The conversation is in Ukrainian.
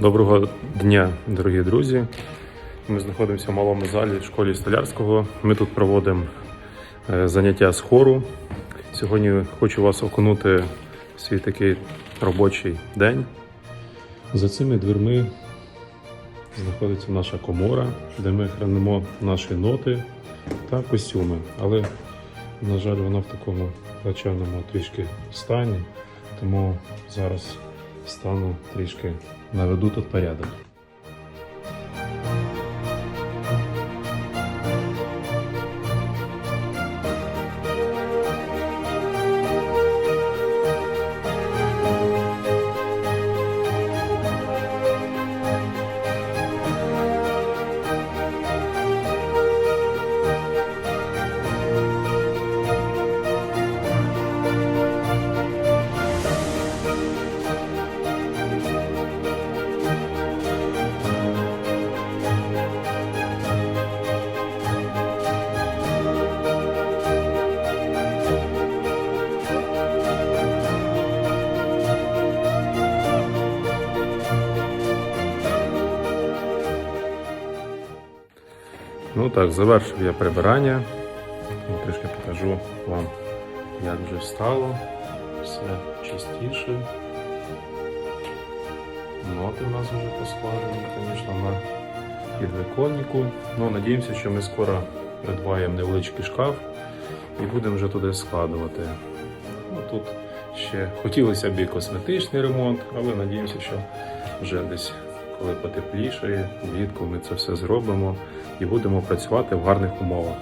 Доброго дня, дорогі друзі. Ми знаходимося в малому залі в школі столярського. Ми тут проводимо е, заняття з хору. Сьогодні хочу вас окунути в свій такий робочий день. За цими дверми знаходиться наша комора, де ми хранимо наші ноти та костюми. Але, на жаль, вона в такому плачевному трішки стані, тому зараз стану трішки наведу тут порядок. Ну так, завершив я прибирання. Ну, Трішки покажу вам, як вже стало. Все чистіше. Ноти в нас вже поскладені, звісно, на підвиконнику. Ну, надіємося, що ми скоро придбаємо невеличкий шкаф і будемо вже туди складувати. Ну, тут ще хотілося б і косметичний ремонт, але надіємося, що вже десь коли потеплішає, влітку ми це все зробимо і будемо працювати в гарних умовах.